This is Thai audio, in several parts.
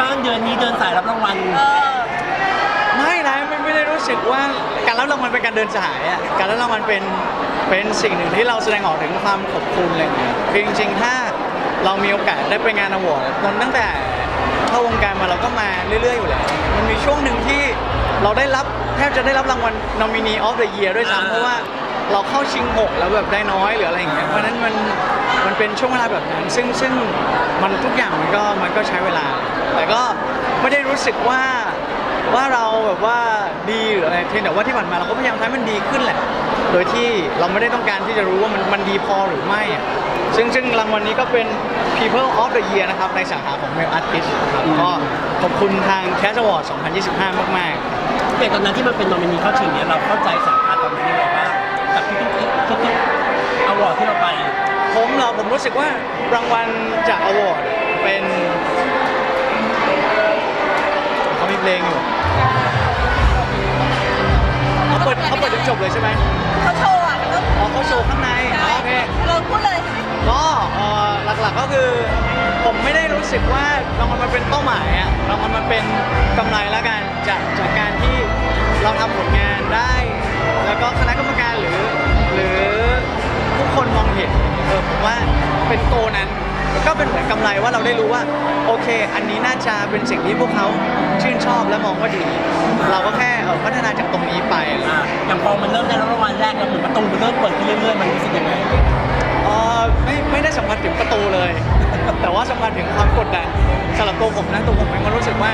บ้างเดือนนี้เดินสายรับรางวัลเออไม่นะไม่ไม่ได้รู้สึกว่าการรับรางวัลเป็นการเดินสายอะการรับรางวัลเป็นเป็นสิ่งหนึ่งที่เราแสดงออกถึงความขอบคุณอะไรอย่างเงี้ยคือจริงๆถ้าเรามีโอกาสได้ไปงานอวอร์ดตอนตั้งแต่เข้าวงการมาเราก็มาเรื่อยๆอยู่แล้วมันมีช่วงหนึ่งที่เราได้รับแทบจะได้รับรางวัล nominee of the year ด้วยซ้ำเพราะว่าเราเข้าชิงหกแล้วแบบได้น้อยหรืออะไรอย่างเงี้ยเพราะฉะนั้นมัน มันเป็นช่วงเวลาแบบนั้น ซึ่งซึ่งมันทุกอย่างมันก็มันก็ใช้เวลา แต่ก็ไม่ได้รู้สึกว่าว่าเราแบบว่าดีหรืออะไรเพียงแต่ว่าที่ผ่านมาเราก็พยายามทำให้มันดีขึ้นแหละ โดยที่เราไม่ได้ต้องการที่จะรู้ว่ามันมันดีพอหรือไม่อะซึ่งซึ่งรางวัลนี้ก็เป็น People of the Year นะครับ ในสาขาของ Male Artist ครับก็ขอบคุณทาง Cash Award 2025 มากๆอย่างตอนนั้นที่มันเป็นนอมินีเข้าชิงเนี่ยเราเข้าใจสาขาตอนนั้นยังไงบ้างกับทุกๆทุกๆอวอร์ดที่เราไป ผมเหรอผมรู้สึกว่ารางวัลจากอวอร์ดเป็นเขามีเพลงอยู่เขาเปิดเขาเปิดจนจบเลยใช่ไหมเขาโชว์อะมันก็อ๋อเขาโชว์ข้างในอ๋อโอเคเราพูดเลยก็เอ่อหลักๆก็คือผมไม่ได้รู้สึกว่ารางวัลมันเป็นเป้าหมายอะรางวัลมันเป็นกำไรแล้วกันจากจากการที่เราทำผลงานได้ แล้วก็คณะกรรมการหรือ หรือทุกคนมองเห็น เออผมว่าเป็นโกนั้นก็เป็นเหมือนกำไรว่าเราได้รู้ว่า โอเค อันนี้น่าจะเป็นสิ่งที่พวกเขาชื่นชอบและมองว่าดี เราก็แค่เอ่อพัฒนาจากตรงนี้ไปอะไรอย่างเงี้ยอะอย่างพอมันเริ่มได้รับรางวัลแรกแล้วเหมือนประตูมันเริ่มเปิดขึ้นเรื่อยๆมันรู้สึกยังไงเออไม่ไม่ได้สัมผัสถึงประตูเลย แต่ว่าสัมผัสถึงความกดดันสำหรับตัวผมนะตัวผมเองก็รู้สึกว่า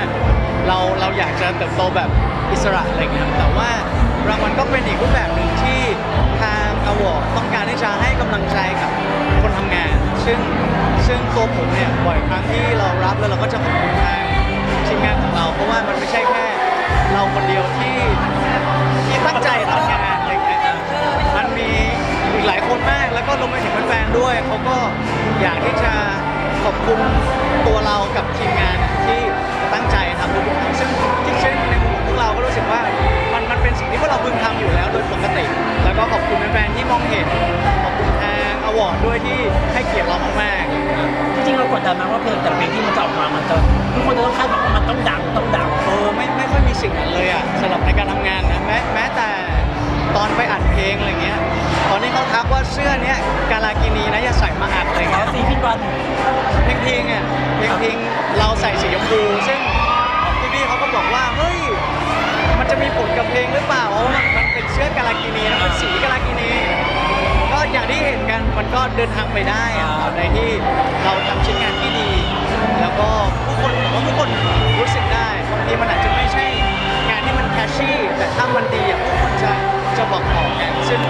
เราเราอยากจะเติบโตแบบอิสระอะไรเงี้ยแต่ว่ารางวัลก็เป็นอีกรูปแบบหนึ่งที่ ทางอวอร์ต้องการที่จะให้กำลังใจกับคนทำงาน ซึ่งซึ่งตัวผมเนี่ยบ่อยครั้งที่เรารับแล้วเราก็จะขอบคุณทางทีมงานของเรา เพราะว่ามันไม่ใช่แค่เราคนเดียวที่ที่ตั้งใจทำงานอะไรเงี้ยมันมีอีกหลายคนมากแล้วก็รวมไปถึงแฟนๆด้วยเขาก็อยากที่จะขอบคุณตัวเรากับทีมงานที่ตั้งใจทำทุกๆครั้งซึ่งจริงๆในมุมของพวกเราก็รู้สึกว่ามันมันเป็นสิ่งที่พวกเราพึงทำอยู่แล้วโดยปกติ แล้วก็ขอบคุณแฟนๆที่มองเห็น ขอบคุณทางอวอร์ดด้วยที่ให้เกียรติเรามากๆจริงๆเรากดดันไหมว่าเพลงแต่ละเพลงที่มันจะออกมา มันจะทุกคนจะต้องคาดหวังว่ามันต้องดังต้องดังเออไม่ไม่ค่อยมีสิ่งนั้นเลยอะสำหรับในการทำงานนะแม้แม้แต่ตอนไปอัดเพลงอะไรเงี้ย ตอนนี้เขาทักว่าเสื้อเนี้ยกาลากินีนะอย่าใส่มาอัดอะไรแล้เงี้วยซีพินวันเพลงพิงอะเพลงพิงเราใส่สีชมพูซึ่งพี่ๆเขาก็บอกว่าเฮ้ยมันจะมีผลกับเพลงหรือเปล่า เพราะว่ามันมันเป็นเสื้อกาลากินีนะเป็นสีกาลากินีก็อย่างที่เห็นกันมันก็เดินทางไปได้อะในที่เราทำชิ้นงานที่ดี แล้วก็ผู้คนผมว่าผู้คนรู้สึกได้บางทีมันอาจจะไม่ใช่งานที่มันแคชชี่แต่ถ้ามันดีอะผู้คนจะจะบอกต่อกันซึ่ง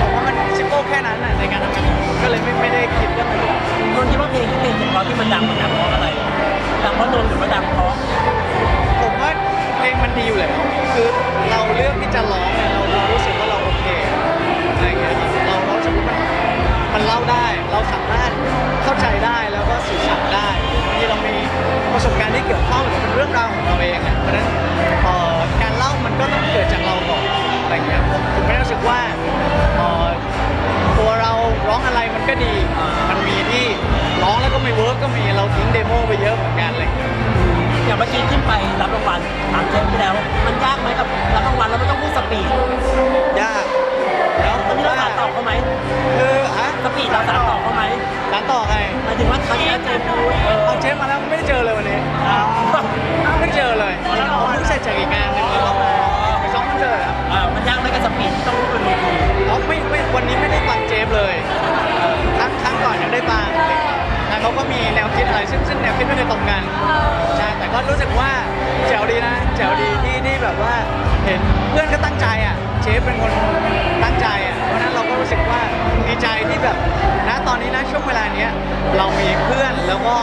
ผมว่ามันซิมเปิลแค่นั้นน่ะในการทำงานก็เลยไม่ไม่ได้คิดเรื่องอะไรนนท์คิดว่าเพลงที่เพลงของเราที่มันดังมันดังเพราะอะไรดังเพราะนนท์หรือว่าดังเพราะ เวิร์กก็มีเราทิ้งเดโมไปเยอะเหมือนกันอะไรอย่างเงี้ยอย่างเมื่อกี้ขึ้นไปรับรางวัลถามเจมส์ไปแล้ว มันยากไหมกับรับรางวัลแล้วมันต้องพูดสปีดยากแล้วตอนนี้เราสานต่อเขาไหมคือฮะสปีดเราสานต่อเขาไหมสานต่อใครหมายถึงว่าครั้งนี้เจมส์พูดเออเอาเชฟมาแล้วไม่ได้เจอเลยวันนี้ไม่เจอเลยผมเพิ่งเสร็จจากอีกงานหนึ่งแล้วมาไปซ้อมคอนเสิร์ตครับอ่ามันยากไหมกับสปีดที่ต้องพูดบนเวทีอ๋อไม่ไม่วันนี้ไม่ได้ฟัง มีแนวคิดอะไรซึ่งซึ่งแนวคิดไม่เคยตรงกันใช่แต่ก็รู้สึกว่าแจ๋วดีนะแจ๋วดีที่ที่แบบว่าเห็นเพื่อนก็ตั้งใจอะเชฟเป็นคนตั้งใจอะเพราะฉะนั้นเราก็รู้สึกว่าดีใจที่แบบณตอนนี้นะช่วงเวลาเนี้ยเรามีเพื่อนแล้วก็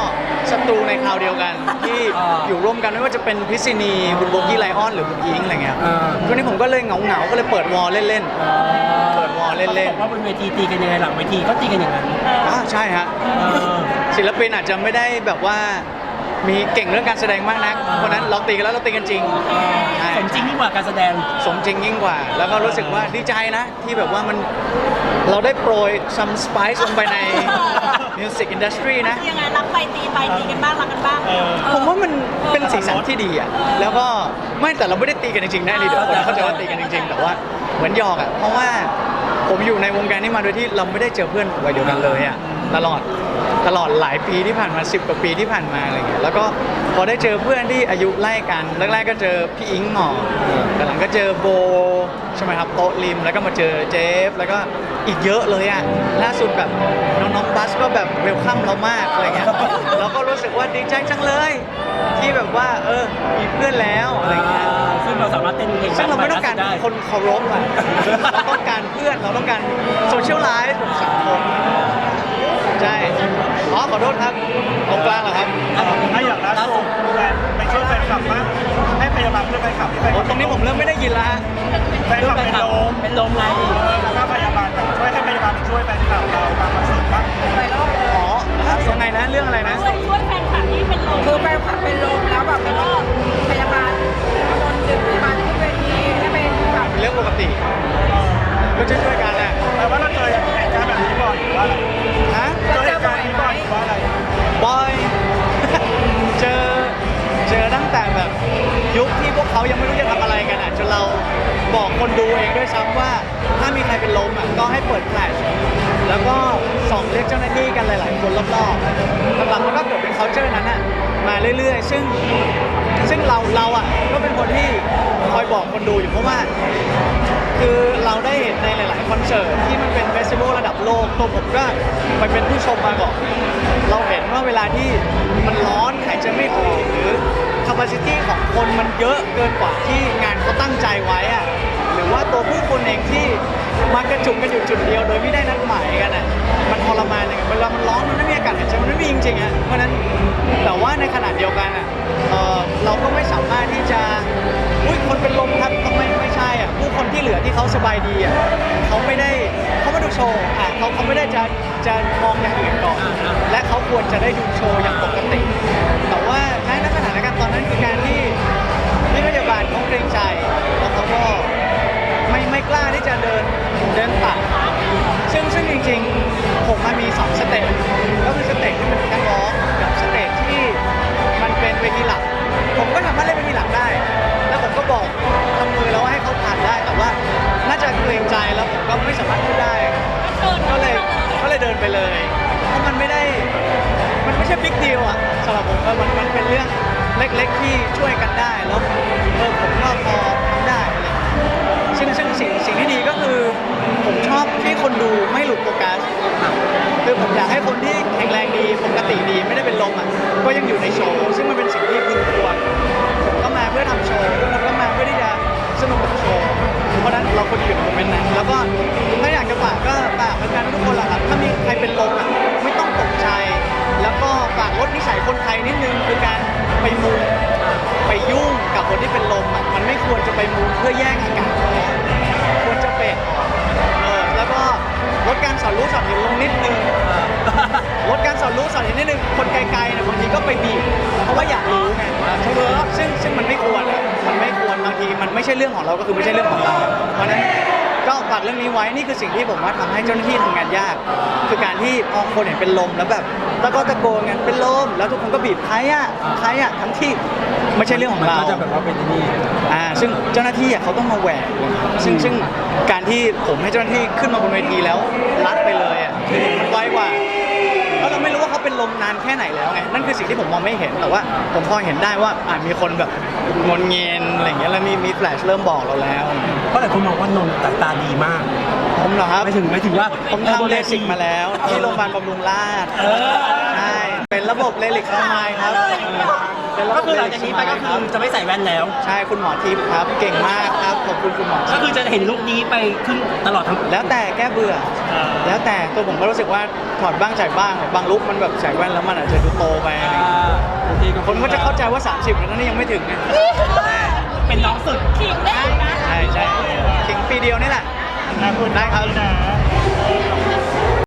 ศัตรูในคราวเดียวกัน ที่อยู่ร่วมกันไม่ว่าจะเป็นพิษณีคุณโบกี้ไลออนหรือคุณอิงอะไรเงี้ยช่วงนี้ผมก็เลยเหงาเหงาๆก็เลยเปิดวอลเล่นๆเปิดวอลเล่นเขาบอกว่าบนเวทีตีกันยังไงหลังเวทีก็ตีกันอย่างนั้นๆอ่าใช่ฮะเออ ศิลปินอาจจะไม่ได้แบบว่ามีเก่งเรื่องการแสดงมากนะคนนั้นเราตีกันแล้วเราตีกันจริงใช่สมจริงยิ่งกว่าการแสดง สมจริงยิ่งกว่า แล้วก็รู้สึกว่าดีใจนะ ที่แบบว่ามันเราได้โปรย some spice ลงไปใน music industry นะยังไงรักไปตีไปตีกันบ้างรักกันบ้าง ผมว่ามันเป็นสีสันที่ดีอะแล้วก็ไม่แต่เราไม่ได้ตีกันจริงๆนะนี่เดี๋ยวคนเข้าใจว่าตีกันจริง ๆ แต่ว่าเหมือนหยอกอะเพราะว่าผมอยู่ในวงการนี้มาโดยที่เราไม่ได้เจอเพื่อนวัยเดียวกันเลยอะตลอด ตลอดหลายปีที่ผ่านมา 10 กว่าปีที่ผ่านมาอะไรเงี้ยแล้วก็พอได้เจอเพื่อนที่อายุไล่กันแรกๆก็เจอพี่อิงหมอแต่หลังก็เจอโบใช่ไหมครับโต๊ะริมแล้วก็มาเจอเจฟ แล้วก็อีกเยอะเลยอะล่าสุดแบบน้องๆบัสก็แบบเวลคัมเรามากอะไรเงี้ยเราก็รู้สึกว่าดีใจจังเลย ที่แบบว่าเออมีเพื่อนแล้วอะไรเงี้ยซึ่งเราสามารถเต้นเพลงซึ่งเราไม่ต้องการได้คนเคารพอะเราต้องการเพื่อนเราต้องการโซเชียลไลฟ์ของสังคม ใช่อ๋อขอโทษครับตรงกลางเหรอครับถ้าอย่างล่าสุดแฟนไปช่วยแฟนคลับบ้างให้พยาบาลเพื่อนแฟนคลับที่แฟนคโอ้ลับตรงนี้ผมเริ่มไม่ได้ยินละฮะแฟนคลับเป็นลมเป็นลมไงแล้วก็พยาบาลแบบช่วยให้พยาบาลไปช่วยแฟนคลับเราบางคอนเสิร์ตบ้างอ๋อยังไงนะเรื่องอะไรนะ ช่วยช่วยแฟนคลับที่เป็นลมคือแฟนคลับเป็นลมแล้วแบบแล้วก็พยาบาลโดนดึงพยาบาลขึ้นเวทีให้ไปแบบเรื่องปกติก็ช่วยๆกันแหละแต่ว่าเราเจอเหตุการณ์แบบนี้บ่อยหรือว่า ยุคที่พวกเขายังไม่รู้จะทำอะไรกันอะจนเราบอกคนดูเองด้วยซ้ำว่า ถ้ามีใครเป็นลมอะก็ให้เปิดแฟลชแล้วก็ส่องเรียกเจ้าหน้าที่กันหลาย ๆ คนรอบๆหลังๆมันก็เกิดเป็น culture นั้นอะมาเรื่อย ๆ ซึ่งซึ่งเราเราอะก็เป็นคนที่คอยบอกคนดูอยู่เพราะว่า คือเราได้เห็นในหลาย ๆ คอนเสิร์ตที่มันเป็นเฟสติวัลระดับโลกตัวผมก็ไปเป็นผู้ชมมาก่อนเราเห็นว่าเวลาที่มันร้อนหายใจไม่ออกหรือ capacity ของคนมันเยอะเกินกว่าที่งานเขาตั้งใจไว้อะหรือว่าตัวผู้คนเองที่มากระจุกกันอยู่จุดเดียว โดยไม่ได้นัดหมายกันอะมันทรมานยังไงเวลามันร้อนมันไม่มีอากาศหายใจมันไม่มีจริงๆอะเพราะฉะนั้นแต่ว่าในขณะเดียวกันอะเอ่อเราก็ไม่สามารถที่จะอุ้ยคนเป็นลมครับทำไมไม่ใช่อะผู้คนที่เหลือที่เขาสบายดีอะเขาไม่ได้เขามาดูโชว์อะเขาเขาไม่ได้จะจะมองอย่างอื่นก่อนและเขาควรจะได้ดูโชว์อย่างปกติแต่ ผมมามีสองสเต็ปก็คือสเต็ปที่มันเป็นการร้องกับสเต็ปที่มันเป็นเวทีหลัก ผมก็สามารถเล่นเวทีหลักได้ แล้วผมก็บอกทำมือแล้วว่าให้เขาผ่านได้ แต่ว่าน่าจะเกรงใจแล้วผมก็ไม่สามารถพูดได้ ก็เลยก็เลยเดินไปเลย เพราะมันไม่ได้ มันไม่ใช่บิ๊กดีลอะสำหรับผมเออมันมันเป็นเรื่องเล็กๆที่ช่วยกันได้แล้วเออผมก็พอ ผมชอบที่คนดูไม่หลุดโฟกัสคือผมอยากให้คนที่แข็งแรงดีปกติดีไม่ได้เป็นลมอะก็ยังอยู่ในโชว์ ซึ่งมันเป็นสิ่งที่พึงควรผมก็มาเพื่อทำโชว์ทุกคนก็มาเพื่อที่จะสนุกกับโชว์เพราะฉะนั้นเราควรจะอยู่ในโมเมนต์นั้นแล้วก็ถ้าอยากจะฝากก็ฝากแฟนๆทุกคนแหละครับถ้ามีใครเป็นลมอะไม่ต้องตกใจ แล้วก็ฝากลดนิสัยคนไทยนิดนึงคือการไปมุงไปยุ่งกับคนที่เป็นลมอะมันไม่ควรจะไปมุงเพื่อแย่งอากาศควรจะเป็นเออ แล้วก็ลดการสอนรู้สอนเห็นลงนิดนึงลดการสอนรู้สอนเห็นนิดนึงคนไกลๆเนี่ยบางทีก็ไปบีบเพราะว่าอยากรู้ไงใช่ไหมซึ่งซึ่งมันไม่ควรอะมันไม่ควรบางทีมันไม่ใช่เรื่องของเราก็คือไม่ใช่เรื่องของเราเพราะฉะนั้น ก็ฝากเรื่องนี้ไว้นี่คือสิ่งที่ผมว่าทำให้เจ้าหน้าที่ทำงานยาก คือการที่พอคนเห็นเป็นลมแล้วแบบตะโกนตะโกนกันเป็นลมแล้วทุกคนก็บีบใครอะใครอะทั้งที่ไม่ใช่เรื่องของมันเรา ก็จะแบบว่าเป็นที่นี่ อ่าซึ่งเจ้าหน้าที่อะเขาต้องมาแหวกซึ่งซึ่งการที่ผมให้เจ้าหน้าที่ขึ้นมาบนเวทีแล้วลัดไปเลยอะคือมันไวกว่า นลมนานแค่ไหนแล้วไงนั่นคือสิ่งที่ผมมองไม่เห็นแต่ว่า ผมพอเห็นได้ว่าอ่ามีคนแบบงนเงียนอะไรอย่างเงี้ยแล้วมีมีแฟลชเริ่มบอกเราแล้วเพราะหลายคนมองว่านนท์สายตาดีมากผมเหรอครับไม่ถึงไม่ถึงว่าผมทำเลสิกมาแล้วที่โรงพยาบาลบำรุงราษฎร์เออใช่เป็นระบบเลลิกสมายครับเป็นระ ก็บบคือหลังจากนี้ไปก็คือจะไม่ใส่แว่นแล้ว ใช่คุณหมอทิพย์ครับเก่งมากครับขอบคุณคุณหมอทิก็พย์คือจะเห็นลุคนี้ไปขึ้นตลอดทั้ง แล้วแต่แก้เบื่อแล้วแต่ตัวผมก็รู้สึกว่าถอดบ้างใส่บ้างบางลุกมันแบบใส่แว่นแล้วมันอาจจะดูโตไปอะไรอย่างเงี้ยบางทีคนก็จะเข้าใจว่า 30 แล้วนั่นยังไม่ถึงไงเป็นน้องสุด ขิงได้นะ ใช่ใช่ถึงปีเดียวนี่แหละขอบคุณได้ครับนะ